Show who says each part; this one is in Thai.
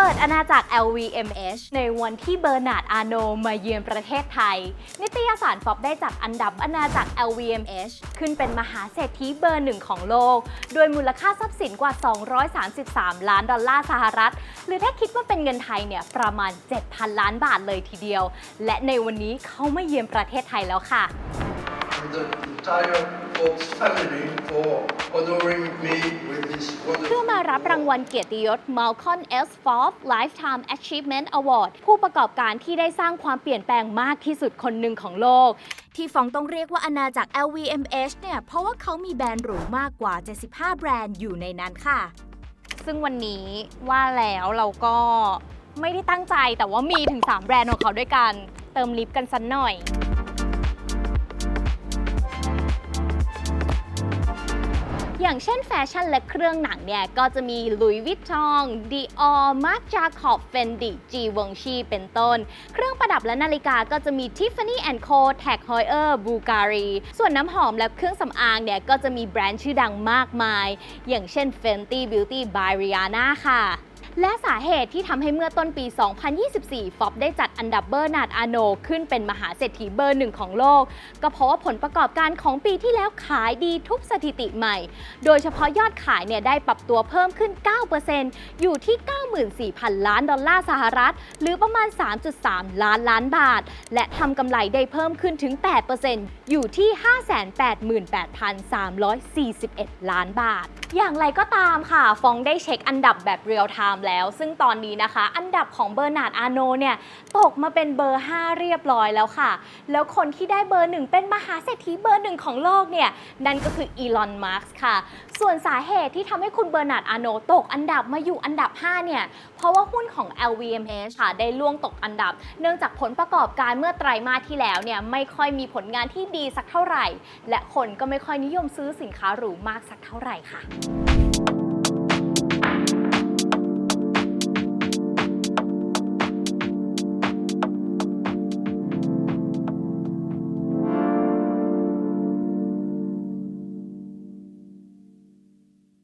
Speaker 1: เปิดอาณาจักร LVMH ในวันที่เบอร์นาร์ดอาโนมาเยือนประเทศไทย นิตยสารฟอบได้จัดอันดับอาณาจักร LVMH ขึ้นเป็นมหาเศรษฐีเบอร์หนึ่งของโลก โดยมูลค่าทรัพย์สินกว่า 233 ล้านดอลลาร์สหรัฐ หรือถ้าคิดว่าเป็นเงินไทยเนี่ยประมาณ 7,000 ล้านบาทเลยทีเดียว และในวันนี้เขามาเยือนประเทศไทยแล้วค่ะ
Speaker 2: and the entire Forbes family for honoring me with this
Speaker 1: เพื่อ
Speaker 2: wonderful
Speaker 1: มารับรางวัลเกียรติยศ Malcolm S. Forbes Lifetime Achievement Award ผู้ประกอบการที่ได้สร้างความเปลี่ยนแปลงมากที่สุดคนหนึ่งของโลก ที่ฟองต้องเรียกว่าอาณาจักร LVMH เนี่ย เพราะว่าเขามีแบรนด์หรูมากกว่า 75 แบรนด์อยู่ในนั้นค่ะ ซึ่งวันนี้ว่าแล้วเราก็ไม่ได้ตั้งใจแต่ว่ามีถึง 3 แบรนด์ของเขาด้วยกัน เติมลิฟต์กันสันหน่อย อย่างเช่นแฟชั่นและเครื่องหนังเนี่ย ก็จะมี Louis Vuitton Dior Marc Jacob Fendi Givenchy เป็นต้น เครื่องประดับและนาฬิกาก็จะมี Tiffany Co Tag Heuer Bulgari ส่วนน้ำหอมและเครื่องสำอางเนี่ย ก็จะมีแบรนด์ชื่อดังมากมาย อย่างเช่น Fenty Beauty by Rihanna ค่ะ และสาเหตุที่ทำให้เมื่อต้นปี 2024 ฟอบได้จัดอันดับเบอร์นาดอาโน ขึ้นเป็นมหาเศรษฐีเบอร์หนึ่งของโลก ก็เพราะว่าผลประกอบการของปีที่แล้วขายดีทุบสถิติใหม่ โดยเฉพาะยอดขายเนี่ยได้ปรับตัวเพิ่มขึ้น 9%อยู่ที่ 94,000 ล้านดอลลาร์สหรัฐ หรือประมาณ 3.3 ล้านล้านบาท และทำกำไรได้เพิ่มขึ้นถึง 8%อยู่ที่ 588,341 ล้านบาท อย่างไรก็ตามค่ะ ฟองได้เช็คอันดับแบบเรียลไทม์แล้ว ซึ่งตอนนี้นะคะ อันดับของเบอร์นาร์ดอาโนเนี่ยตกมาเป็นเบอร์ 5 เรียบร้อยแล้วค่ะ แล้วคนที่ได้เบอร์หนึ่งเป็นมหาเศรษฐีเบอร์หนึ่งของโลกเนี่ยนั่นก็คืออีลอนมาร์กค่ะ ส่วนสาเหตุที่ทำให้คุณเบอร์นาร์ดอาโนตกอันดับมาอยู่อันดับ 5 เนี่ยเพราะว่าหุ้นของ LVMH ค่ะได้ล่วงตกอันดับ เนื่องจากผลประกอบการเมื่อไตรมาสที่แล้วเนี่ยไม่ค่อยมีผลงานที่ดีสักเท่าไหร่ และคนก็ไม่ค่อยนิยมซื้อสินค้าหรูมากสักเท่าไหร่ค่ะ